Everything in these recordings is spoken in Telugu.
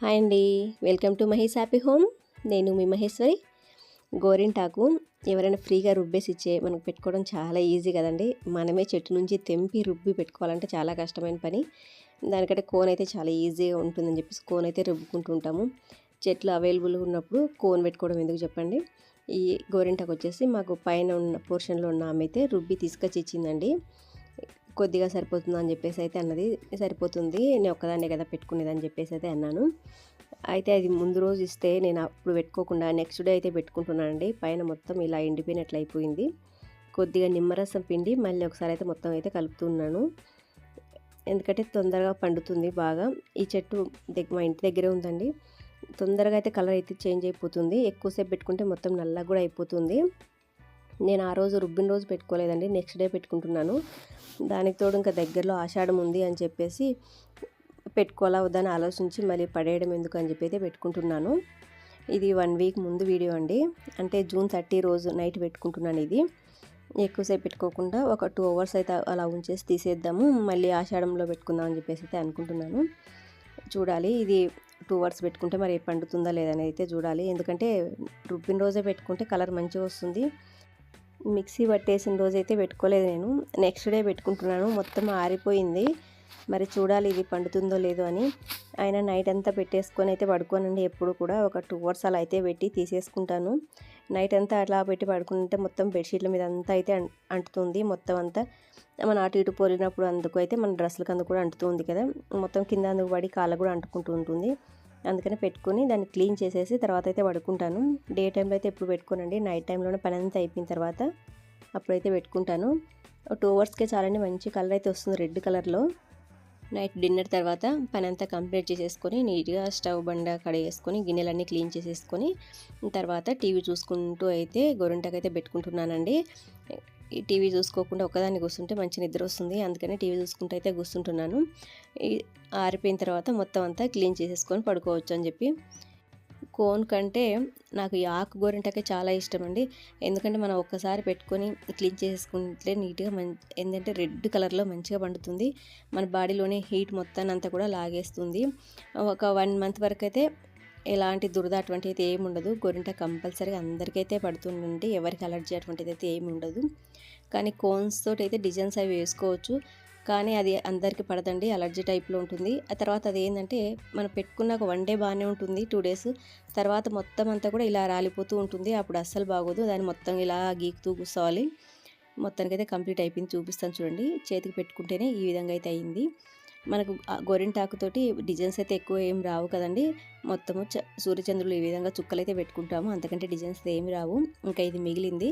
హాయ్ అండి. Welcome to Mahesh happy home. నేను మీ మహేశ్వరి. గోరింటాకు ఎవరైనా ఫ్రీగా రుబ్బేసి ఇచ్చే మనకు పెట్టుకోవడం చాలా ఈజీ కదండి. మనమే చెట్టు నుంచి తెంపి రుబ్బి పెట్టుకోవాలంటే చాలా కష్టమైన పని. దానికంటే కోన్ అయితే చాలా ఈజీగా ఉంటుందని చెప్పేసి కోన్ అయితే రుబ్బుకుంటూ ఉంటాము. చెట్లు అవైలబుల్ ఉన్నప్పుడు కోన్ పెట్టుకోవడం ఎందుకు చెప్పండి? ఈ గోరింటాకు వచ్చేసి మాకు పైన ఉన్న పోర్షన్లో ఉన్న ఆమె అయితే రుబ్బి తీసుకొచ్చి ఇచ్చిందండి. కొద్దిగా సరిపోతుంది అని చెప్పేసి అయితే అన్నది సరిపోతుంది. నేను ఒక్కదాన్నే కదా పెట్టుకునేదని చెప్పేసి అయితే అన్నాను. అయితే అది ముందు రోజు ఇస్తే నేను అప్పుడు పెట్టుకోకుండా నెక్స్ట్ డే అయితే పెట్టుకుంటున్నానండి. పైన మొత్తం ఇలా ఎండిపోయినట్లు అయిపోయింది. కొద్దిగా నిమ్మరసం పిండి మళ్ళీ ఒకసారి అయితే మొత్తం అయితే కలుపుతున్నాను ఎందుకంటే తొందరగా పండుతుంది బాగా. ఈ చెట్టు దగ్గర మా ఇంటి దగ్గరే ఉందండి. తొందరగా అయితే కలర్ అయితే చేంజ్ అయిపోతుంది. ఎక్కువసేపు పెట్టుకుంటే మొత్తం నల్లగా కూడా అయిపోతుంది. నేను ఆ రోజు రుబ్బిన రోజు పెట్టుకోలేదండి నెక్స్ట్ డే పెట్టుకుంటున్నాను. దానికి తోడు ఇంకా దగ్గరలో ఆషాఢం ఉంది అని చెప్పేసి పెట్టుకోవాలా వద్దని ఆలోచించి మళ్ళీ పడేయడం ఎందుకు అని చెప్పి అయితే పెట్టుకుంటున్నాను. ఇది వన్ వీక్ ముందు వీడియో అండి. అంటే జూన్ థర్టీ రోజు నైట్ పెట్టుకుంటున్నాను ఇది. ఎక్కువసేపు పెట్టుకోకుండా ఒక టూ అవర్స్ అయితే అలా ఉంచేసి తీసేద్దాము. మళ్ళీ ఆషాఢంలో పెట్టుకుందాం అని చెప్పేసి అయితే అనుకుంటున్నాను. చూడాలి ఇది టూ అవర్స్ పెట్టుకుంటే మరి పండుతుందా లేదని అయితే చూడాలి. ఎందుకంటే రుబ్బిన రోజే పెట్టుకుంటే కలర్ మంచిగా వస్తుంది. మిక్సీ పట్టేసిన రోజైతే పెట్టుకోలేదు నేను. నెక్స్ట్ డే పెట్టుకుంటున్నాను. మొత్తం ఆరిపోయింది. మరి చూడాలి ఇది పండుతుందో లేదో అని. ఆయన నైట్ అంతా పెట్టేసుకొని అయితే పడుకోనండి. ఎప్పుడు కూడా ఒక టూ అవర్స్ అలా అయితే పెట్టి తీసేసుకుంటాను. నైట్ అంతా అట్లా పెట్టి పడుకుంటే మొత్తం బెడ్షీట్ల మీద అంతా అయితే అంటుతుంది. మొత్తం అంతా మన అటు ఇటు పోలినప్పుడు అందుకు అయితే మన డ్రెస్సులకు అందుకు కూడా అంటుతుంది కదా. మొత్తం కింద అందుకు పడి కాళ్ళ కూడా అంటుకుంటూ ఉంటుంది. అందుకని పెట్టుకొని దాన్ని క్లీన్ చేసేసి తర్వాత అయితే పడుకుంటాను. డే టైంలో అయితే ఎప్పుడు పెట్టుకోనండి. నైట్ టైంలోనే పని అంతా అయిపోయిన తర్వాత అప్పుడైతే పెట్టుకుంటాను. టూ అవర్స్కే చాలండి. మంచి కలర్ అయితే వస్తుంది రెడ్ కలర్లో. నైట్ డిన్నర్ తర్వాత పని అంతా కంప్లీట్ చేసేసుకొని నీట్గా స్టవ్ బండ కడిగేసుకొని గిన్నెలన్నీ క్లీన్ చేసేసుకొని తర్వాత టీవీ చూసుకుంటూ అయితే గొరంటకైతే అయితే పెట్టుకుంటున్నానండి. ఈ టీవీ చూసుకోకుండా ఒకదాన్ని కూర్చుంటే మంచి నిద్ర వస్తుంది. అందుకని టీవీ చూసుకుంటూ అయితే కూర్చుంటున్నాను. ఆరిపోయిన తర్వాత మొత్తం అంతా క్లీన్ చేసేసుకొని పడుకోవచ్చు అని చెప్పి. కోన్ కంటే నాకు ఈ ఆకు గోరింటకే చాలా ఇష్టం అండి ఎందుకంటే మనం ఒక్కసారి పెట్టుకొని క్లీన్ చేసుకుంటే నీట్గా మం ఏంటంటే రెడ్ కలర్లో మంచిగా పండుతుంది. మన బాడీలోనే హీట్ మొత్తాన్ని అంతా కూడా లాగేస్తుంది. ఒక వన్ మంత్ వరకు అయితే ఎలాంటి దురద అటువంటిది అయితే ఏమి ఉండదు. గోరింట కంపల్సరీగా అందరికైతే పడుతుందండి. ఎవరికి అలర్జీ అటువంటిది అయితే ఏమి ఉండదు. కానీ కోన్స్ తోటి అయితే డిజైన్స్ అవి వేసుకోవచ్చు. కానీ అది అందరికీ పడదండి అలర్జీ టైప్లో ఉంటుంది. ఆ తర్వాత అది ఏంటంటే మనం పెట్టుకున్నాక వన్ డే బాగానే ఉంటుంది టూ డేస్. తర్వాత మొత్తం అంతా కూడా ఇలా రాలిపోతూ ఉంటుంది అప్పుడు అస్సలు బాగోదు. దాన్ని మొత్తం ఇలా గీకుతూ కూర్చోవాలి. మొత్తానికైతే అయితే కంప్లీట్ అయిపోయింది చూపిస్తాను చూడండి. చేతికి పెట్టుకుంటేనే ఈ విధంగా అయితే అయింది. మనకు గోరింటాకుతోటి డిజైన్స్ అయితే ఎక్కువ ఏం రావు కదండి. మొత్తము సూర్యచంద్రులు ఈ విధంగా చుక్కలు అయితే పెట్టుకుంటాము అంతకంటే డిజైన్స్ ఏమి రావు. ఇంకా ఇది మిగిలింది.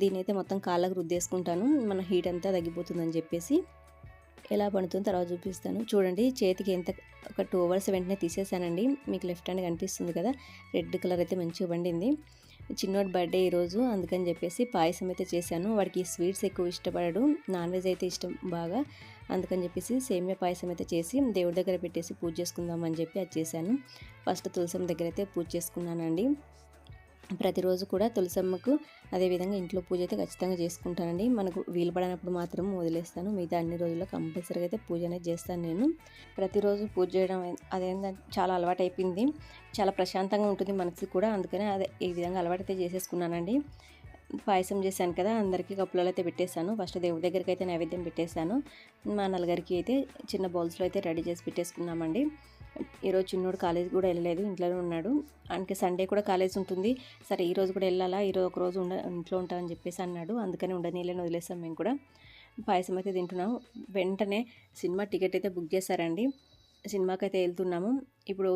దీని అయితే మొత్తం కాళ్ళకు రుద్దేసుకుంటాను. మన హీట్ అంతా తగ్గిపోతుందని చెప్పేసి. ఎలా పండుతుందో తర్వాత చూపిస్తాను. చూడండి చేతికి ఎంత ఒక టూ అవర్స్ వెంటనే తీసేసానండి. మీకు లెఫ్ట్ హ్యాండ్ కనిపిస్తుంది కదా రెడ్ కలర్ అయితే మంచిగా పండింది. చిన్నోడి బర్త్డే ఈరోజు అందుకని చెప్పేసి పాయసం అయితే చేశాను. వాడికి స్వీట్స్ ఎక్కువ ఇష్టపడడు నాన్ వెజ్ అయితే ఇష్టం బాగా. అందుకని చెప్పేసి సేమియా పాయసం అయితే చేసి దేవుడి దగ్గర పెట్టేసి పూజ చేసుకుందామని చెప్పి అది చేశాను. ఫస్ట్ తులసం దగ్గర అయితే పూజ చేసుకున్నానండి. ప్రతిరోజు కూడా తులసమ్మకు అదేవిధంగా ఇంట్లో పూజ అయితే ఖచ్చితంగా చేసుకుంటానండి. మనకు వీలు పడినప్పుడు మాత్రం వదిలేస్తాను. మిగతా అన్ని రోజుల్లో కంపల్సరీగా అయితే పూజ అనేది చేస్తాను నేను. ప్రతిరోజు పూజ చేయడం అదేంటంటే చాలా అలవాటు అయిపోయింది చాలా ప్రశాంతంగా ఉంటుంది మనసు కూడా. అందుకనే అదే ఈ విధంగా అలవాటు అయితే చేసేసుకున్నానండి. పాయసం చేశాను కదా అందరికీ కప్పులలో అయితే పెట్టేశాను. ఫస్ట్ దేవుడి దగ్గరికి అయితే నైవేద్యం పెట్టేశాను. మా నలుగురికి అయితే చిన్న బౌల్స్లో అయితే రెడీ చేసి పెట్టేసుకున్నామండి. ఈరోజు చిన్నోడు కాలేజ్ కూడా వెళ్ళలేదు ఇంట్లోనే ఉన్నాడు. అందుకే సండే కూడా కాలేజ్ ఉంటుంది. సరే ఈరోజు కూడా వెళ్ళాలా? ఈరోజు ఒక రోజు ఉండ ఇంట్లో ఉంటామని చెప్పేసి అన్నాడు. అందుకని ఉండనీళ్ళని వదిలేసాం మేము కూడా. పాయసం అయితే తింటున్నాము. వెంటనే సినిమా టికెట్ అయితే బుక్ చేశారండి. సినిమాకి అయితే వెళ్తున్నాము. ఇప్పుడు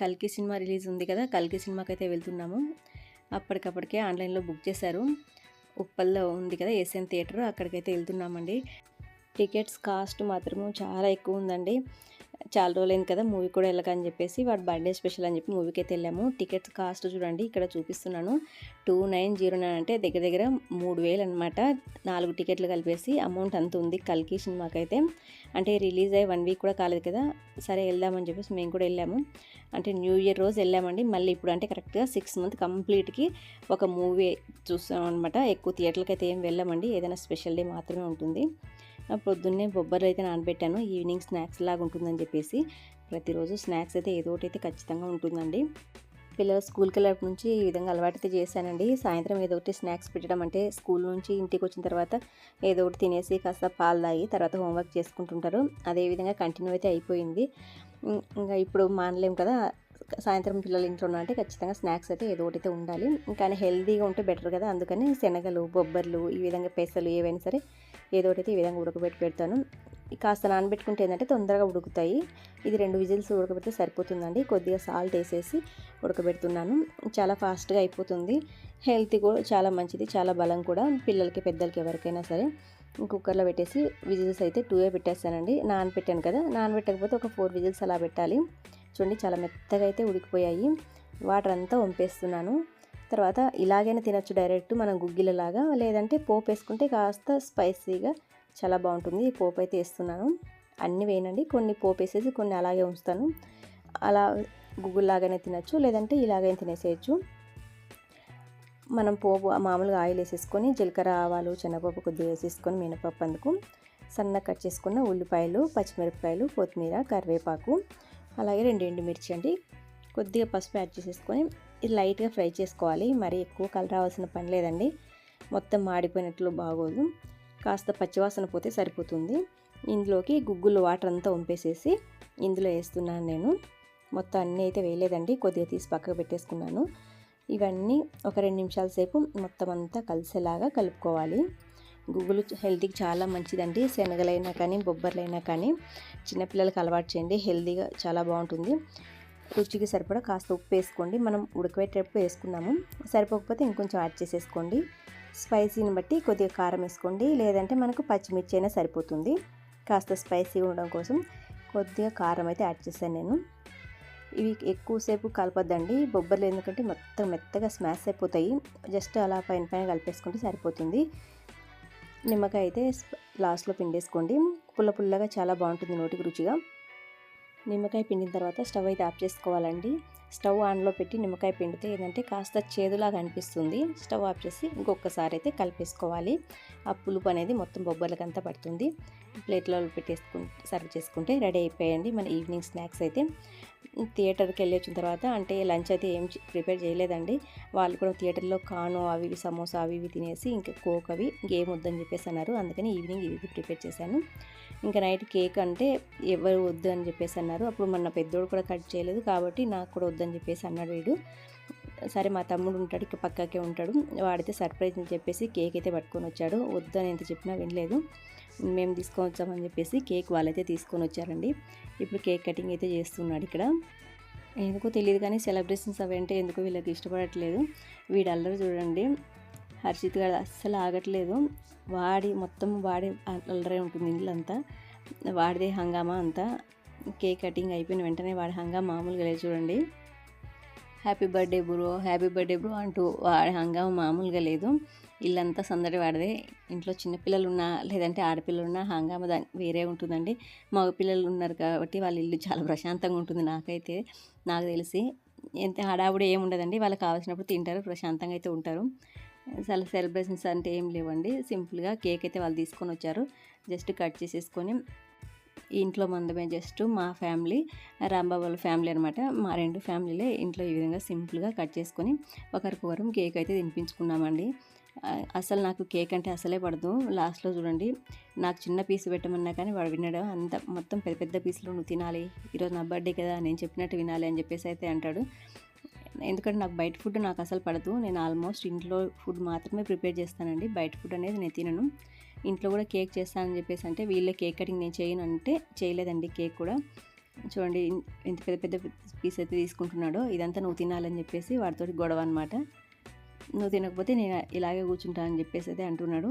కల్కి సినిమా రిలీజ్ ఉంది కదా కల్కి సినిమాకి అయితే వెళ్తున్నాము. అప్పటికప్పటికే ఆన్లైన్లో బుక్ చేశారు. ఉప్పల్లో ఉంది కదా ఏసియన్ థియేటర్ అక్కడికైతే వెళ్తున్నామండి. టికెట్స్ కాస్ట్ మాత్రము చాలా ఎక్కువ ఉందండి. చాలా రోజులైంది కదా మూవీ కూడా వెళ్ళకని చెప్పేసి వాడు బర్త్డే స్పెషల్ అని చెప్పి మూవీకి అయితే వెళ్ళాము. టికెట్స్ కాస్ట్ చూడండి ఇక్కడ చూపిస్తున్నాను. టూ నైన్ జీరో నైన్ అంటే దగ్గర దగ్గర మూడు వేలు అనమాట నాలుగు టికెట్లు కలిపేసి అమౌంట్ అంత ఉంది కల్కి సినిమాకైతే. అంటే రిలీజ్ అయ్యి వన్ వీక్ కూడా కాలేదు కదా సరే వెళ్దామని చెప్పేసి మేము కూడా వెళ్ళాము. అంటే న్యూ ఇయర్ రోజు వెళ్ళామండి. మళ్ళీ ఇప్పుడు అంటే కరెక్ట్గా సిక్స్ మంత్ కంప్లీట్కి ఒక మూవీ చూస్తాం అనమాట ఎక్కువ థియేటర్కి అయితే ఏం వెళ్ళామండి ఏదైనా స్పెషల్ డే మాత్రమే ఉంటుంది. పొద్దున్నే బొబ్బర్లు అయితే నానబెట్టాను. ఈవినింగ్ స్నాక్స్ లాగా ఉంటుందని చెప్పేసి ప్రతిరోజు స్నాక్స్ అయితే ఏదో ఒకటి అయితే ఖచ్చితంగా ఉంటుందండి. పిల్లలు స్కూల్కి వెళ్ళినప్పటి నుంచి ఈ విధంగా అలవాటు అయితే చేశానండి. సాయంత్రం ఏదో ఒకటి స్నాక్స్ పెట్టడం అంటే స్కూల్ నుంచి ఇంటికి వచ్చిన తర్వాత ఏదో ఒకటి తినేసి కాస్త పాలు తాగి తర్వాత హోంవర్క్ చేసుకుంటుంటారు. అదేవిధంగా కంటిన్యూ అయితే అయిపోయింది. ఇంకా ఇప్పుడు మానలేం కదా. సాయంత్రం పిల్లలు ఇంట్లో ఉన్నారంటే ఖచ్చితంగా స్నాక్స్ అయితే ఏదో ఒకటి ఉండాలి. కానీ హెల్తీగా ఉంటే బెటర్ కదా. అందుకని శనగలు బొబ్బర్లు ఈ విధంగా పెసలు ఏవైనా సరే ఏదో ఒకటి అయితే ఈ విధంగా ఉడకబెట్టి పెడతాను. కాస్త నానబెట్టుకుంటే ఏంటంటే తొందరగా ఉడుకుతాయి. ఇది రెండు విజిల్స్ ఉడకబెడితే సరిపోతుందండి. కొద్దిగా సాల్ట్ వేసేసి ఉడకబెడుతున్నాను. చాలా ఫాస్ట్గా అయిపోతుంది. హెల్త్ కూడా చాలా మంచిది చాలా బలం కూడా. పిల్లలకి పెద్దలకి ఎవరికైనా సరే కుక్కర్లో పెట్టేసి విజిల్స్ అయితే టూ ఏ పెట్టేస్తానండి. నానబెట్టాను కదా. నానబెట్టకపోతే ఒక ఫోర్ విజిల్స్ అలా పెట్టాలి. చూడండి చాలా మెత్తగా అయితే ఉడికిపోయాయి. వాటర్ అంతా వంపేస్తున్నాను. తర్వాత ఇలాగైనా తినచ్చు డైరెక్ట్ మనం గుగ్గిలలాగా లేదంటే పోపు వేసుకుంటే కాస్త స్పైసీగా చాలా బాగుంటుంది. ఈ పోపు అయితే వేస్తున్నాను. అన్నీ వేయనండి. కొన్ని పోపు వేసేసి కొన్ని అలాగే ఉంచుతాను. అలా గుగ్గుల్లాగానే తినచ్చు లేదంటే ఇలాగైనా తినేసేయచ్చు. మనం పోపు మామూలుగా ఆయిల్ వేసేసుకొని జీలకర్ర ఆవాలు శనగపప్పు కొద్దిగా వేసేసుకొని మినపప్పు అందుకు సన్న కట్ చేసుకున్న ఉల్లిపాయలు పచ్చిమిరపకాయలు కొత్తిమీర కరివేపాకు అలాగే రెండు ఎండుమిర్చి అండి. కొద్దిగా పసుపు యాడ్ చేసేసుకొని ఇది లైట్గా ఫ్రై చేసుకోవాలి. మరి ఎక్కువ కలర్ రావాల్సిన పని లేదండి. మొత్తం మాడిపోయినట్లు బాగోదు. కాస్త పచ్చివాసన పోతే సరిపోతుంది. ఇందులోకి గుగ్గులు వాటర్ అంతా వంపేసేసి ఇందులో వేస్తున్నాను నేను. మొత్తం అన్నీ అయితే వేయలేదండి. కొద్దిగా తీసి పక్కకు పెట్టేసుకున్నాను. ఇవన్నీ ఒక రెండు నిమిషాల సేపు మొత్తం అంతా కలిసేలాగా కలుపుకోవాలి. గుగ్గులు హెల్తీకి చాలా మంచిదండి. శనగలైనా కానీ బొబ్బర్లైనా కానీ చిన్నపిల్లలకి అలవాటు చేయండి. హెల్తీగా చాలా బాగుంటుంది. రుచికి సరిపడా కాస్త ఉప్పు వేసుకోండి. మనం ఉడకబెట్టేటప్పుడు వేసుకున్నాము. సరిపోకపోతే ఇంకొంచెం యాడ్ చేసేసుకోండి. స్పైసీని బట్టి కొద్దిగా కారం వేసుకోండి. లేదంటే మనకు పచ్చిమిర్చి అయినా సరిపోతుంది. కాస్త స్పైసీ ఉండడం కోసం కొద్దిగా కారం అయితే యాడ్ చేశాను నేను. ఇవి ఎక్కువసేపు కలపద్దండి. బొబ్బర్లు ఎందుకంటే మొత్తం మెత్తగా స్మాష్ అయిపోతాయి. జస్ట్ అలా పైన పైన కలిపేసుకుంటే సరిపోతుంది. నిమ్మకాయ అయితే లాస్ట్లో పిండేసుకోండి. పుల్ల పుల్లగా చాలా బాగుంటుంది నోటికి రుచిగా. నిమ్మకాయ పిండిన తర్వాత స్టవ్ అయితే ఆఫ్ చేసుకోవాలండి. స్టవ్ ఆన్లో పెట్టి నిమ్మకాయ పిండితే ఏంటంటే కాస్త చేదులాగా అనిపిస్తుంది. స్టవ్ ఆఫ్ చేసి ఇంకొకసారి అయితే కలిపేసుకోవాలి. ఆ పులుపు అనేది మొత్తం బొబ్బర్లకంతా పడుతుంది. ప్లేట్లో పెట్టేసుకుంటే సర్వ్ చేసుకుంటే రెడీ అయిపోయండి. మన ఈవినింగ్ స్నాక్స్ అయితే. థియేటర్కి వెళ్ళి వచ్చిన తర్వాత అంటే లంచ్ అయితే ఏం ప్రిపేర్ చేయలేదండి. వాళ్ళు కూడా థియేటర్లో కాను అవి ఇవి సమోసా అవి ఇవి తినేసి ఇంకా కోక్ అవి ఇంకేం వద్దని చెప్పేసి అన్నారు. అందుకని ఈవినింగ్ ఇది ప్రిపేర్ చేశాను. ఇంకా నైట్ కేక్ అంటే ఎవరు వద్దు అని చెప్పేసి అన్నారు. అప్పుడు మన పెద్దోడు కూడా కట్ చేయలేదు కాబట్టి నాకు కూడా వద్దని చెప్పేసి అన్నాడు వీడు. సరే మా తమ్ముడు ఉంటాడు ఇక పక్కకే ఉంటాడు. వాడితే సర్ప్రైజ్ అని చెప్పేసి కేక్ అయితే పట్టుకొని వచ్చాడు. వద్దు అని ఎంత చెప్పినా వినలేదు. మేము తీసుకొని వచ్చామని చెప్పేసి కేక్ వాళ్ళైతే తీసుకొని వచ్చారండి. ఇప్పుడు కేక్ కటింగ్ అయితే చేస్తున్నాడు ఇక్కడ. ఎందుకో తెలియదు కానీ సెలబ్రేషన్స్ అవి అంటే ఎందుకో వీళ్ళకి ఇష్టపడట్లేదు. వీడు అల్లరి చూడండి. హర్షిత్ గారు అస్సలు ఆగట్లేదు. వాడి మొత్తం వాడి అల్లరే ఉంటుంది ఇల్లంతా వాడిదే హంగామా అంతా. కేక్ కటింగ్ అయిపోయిన వెంటనే వాడి హంగామా మామూలుగా లేదు చూడండి. Happy birthday bro happy birthday bro అంటూ వాడి హంగామా మామూలుగా లేదు. ఇల్లంతా సందడి వాడిదే. ఇంట్లో చిన్నపిల్లలు ఉన్నా లేదంటే ఆడపిల్లలు ఉన్నా హంగామా దా వేరే ఉంటుందండి. మగ పిల్లలు ఉన్నారు కాబట్టి వాళ్ళ ఇల్లు చాలా ప్రశాంతంగా ఉంటుంది నాకైతే. నాకు తెలిసి ఎంత హడావుడి ఏమి ఉండదండి. వాళ్ళకి కావాల్సినప్పుడు తింటారు ప్రశాంతంగా అయితే ఉంటారు. చాలా సెలబ్రేషన్స్ అంటే ఏం లేవండి. సింపుల్గా కేక్ అయితే వాళ్ళు తీసుకొని వచ్చారు. జస్ట్ కట్ చేసేసుకొని ఇంట్లో మందమే జస్ట్ మా ఫ్యామిలీ రాంబాబు వాళ్ళ ఫ్యామిలీ అనమాట మా రెండు ఫ్యామిలీలే ఇంట్లో ఈ విధంగా సింపుల్గా కట్ చేసుకొని ఒకరికొకరం కేక్ అయితే తినిపించుకున్నామండి. అసలు నాకు కేక్ అంటే అసలే పడదు. లాస్ట్లో చూడండి నాకు చిన్న పీస్ పెట్టమన్నా కానీ వాడు వినడం అంత మొత్తం పెద్ద పెద్ద పీసులు నువ్వు తినాలి. ఈరోజు నా బర్త్డే కదా నేను చెప్పినట్టు వినాలి అని చెప్పేసి అయితే అంటాడు. ఎందుకంటే నాకు బయట ఫుడ్ నాకు అసలు పడదు. నేను ఆల్మోస్ట్ ఇంట్లో ఫుడ్ మాత్రమే ప్రిపేర్ చేస్తానండి. బయట ఫుడ్ అనేది నేను తినను. ఇంట్లో కూడా కేక్ చేస్తానని చెప్పేసి అంటే వీళ్ళే కేక్ కటింగ్ నేను చేయను అంటే చేయలేదండి కేక్ కూడా. చూడండి ఎంత ఇంత పెద్ద పెద్ద పీస్ అయితే తీసుకుంటున్నాడో ఇదంతా నువ్వు తినాలని చెప్పేసి వాడితో గొడవ అనమాట నువ్వు తినకపోతే నేను ఇలాగే కూర్చుంటాను అని చెప్పేసి అయితే అంటున్నాడు.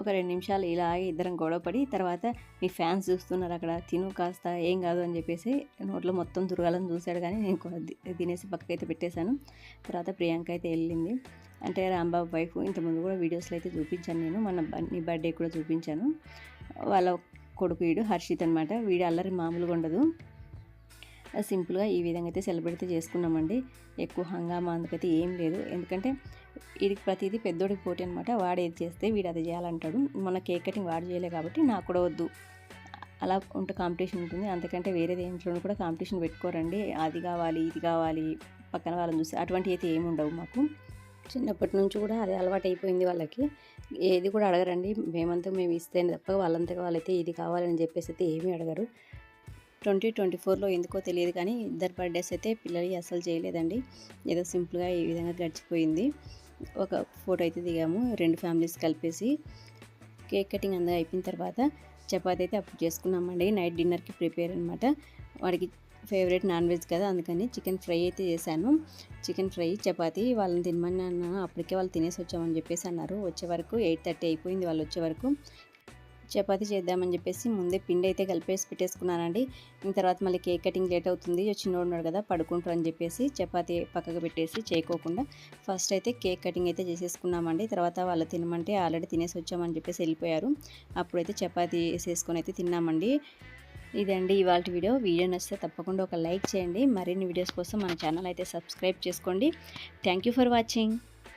ఒక రెండు నిమిషాలు ఇలాగే ఇద్దరం గొడవపడి తర్వాత మీ ఫ్యాన్స్ చూస్తున్నారు అక్కడ తిను కాస్త ఏం కాదు అని చెప్పేసి నోట్లో మొత్తం దురగాలని చూశాడు కానీ నేను తినేసి పక్కకైతే పెట్టేశాను. తర్వాత ప్రియాంక అయితే వెళ్ళింది. అంటే రాంబాబు వైఫ్ ఇంతకుముందు కూడా వీడియోస్లో అయితే చూపించాను నేను. మన బ- నీ బర్త్డే కూడా చూపించాను. వాళ్ళ కొడుకు వీడు హర్షిత్ అనమాట వీడు అల్లరి మామూలుగా ఉండదు. సింపుల్గా ఈ విధంగా అయితే సెలబ్రేట్ అయితే చేసుకున్నామండి. ఎక్కువ హంగామా అందుకైతే ఏం లేదు. ఎందుకంటే వీడికి ప్రతిదీ పెద్దోడికి పోటీ అనమాట వాడు ఏది చేస్తే వీడు అది చేయాలంటాడు. మన కేక్ కటింగ్ వాడు చేయలే కాబట్టి నాకు కూడా వద్దు. అలా ఉంటే కాంపిటీషన్ ఉంటుంది. అంతకంటే వేరే దేంట్లోనూ కూడా కాంపిటీషన్ పెట్టుకోరండి. అది కావాలి ఇది కావాలి పక్కన వాళ్ళని చూసి అటువంటి అయితే ఏమి ఉండవు మాకు. చిన్నప్పటి నుంచి కూడా అది అలవాటు అయిపోయింది వాళ్ళకి. ఏది కూడా అడగరండి. మేమంతా మేము ఇస్తేనే తప్ప వాళ్ళంతగా వాళ్ళైతే ఇది కావాలని చెప్పేసి అయితే ఏమీ అడగరు. ట్వంటీ ట్వంటీ ఫోర్లో ఎందుకో తెలియదు కానీ ఇద్దరు బర్త్డేస్ అయితే పిల్లలు అసలు చేయలేదండి. ఏదో సింపుల్గా ఈ విధంగా గడిచిపోయింది. ఒక ఫోటో అయితే దిగాము. రెండు ఫ్యామిలీస్ కలిపేసి కేక్ కటింగ్ అంతా అయిపోయిన తర్వాత చపాతి అయితే అప్పుడు చేసుకున్నామండి. నైట్ డిన్నర్కి ప్రిపేర్ అనమాట వాడికి ఫేవరెట్ నాన్ వెజ్ కదా అందుకని చికెన్ ఫ్రై అయితే చేశాను. చికెన్ ఫ్రై చపాతీ వాళ్ళని తినమని అన్నాను అప్పటికే వాళ్ళు తినేసి వచ్చామని చెప్పేసి అన్నారు. వచ్చే వరకు ఎయిట్ థర్టీ అయిపోయింది వాళ్ళు వచ్చే వరకు. చపాతీ చేద్దామని చెప్పేసి ముందే పిండి అయితే కలిపేసి పెట్టేసుకున్నానండి. ఇంక తర్వాత మళ్ళీ కేక్ కటింగ్ లేట్ అవుతుంది చిన్నోడు ఉన్నాడు కదా పడుకుంటారు అని చెప్పేసి చపాతీ పక్కకు పెట్టేసి చేయకోకుండా ఫస్ట్ అయితే కేక్ కటింగ్ అయితే చేసేసుకున్నామండి. తర్వాత వాళ్ళు తినమంటే ఆల్రెడీ తినేసి వచ్చామని చెప్పేసి వెళ్ళిపోయారు. అప్పుడైతే చపాతీ వేసేసుకొని అయితే తిన్నామండి. ఇదండి ఇవాళ వీడియో. వీడియో నచ్చితే తప్పకుండా ఒక లైక్ చేయండి. మరిన్ని వీడియోస్ కోసం మన ఛానల్ అయితే సబ్స్క్రైబ్ చేసుకోండి. Thank you for watching.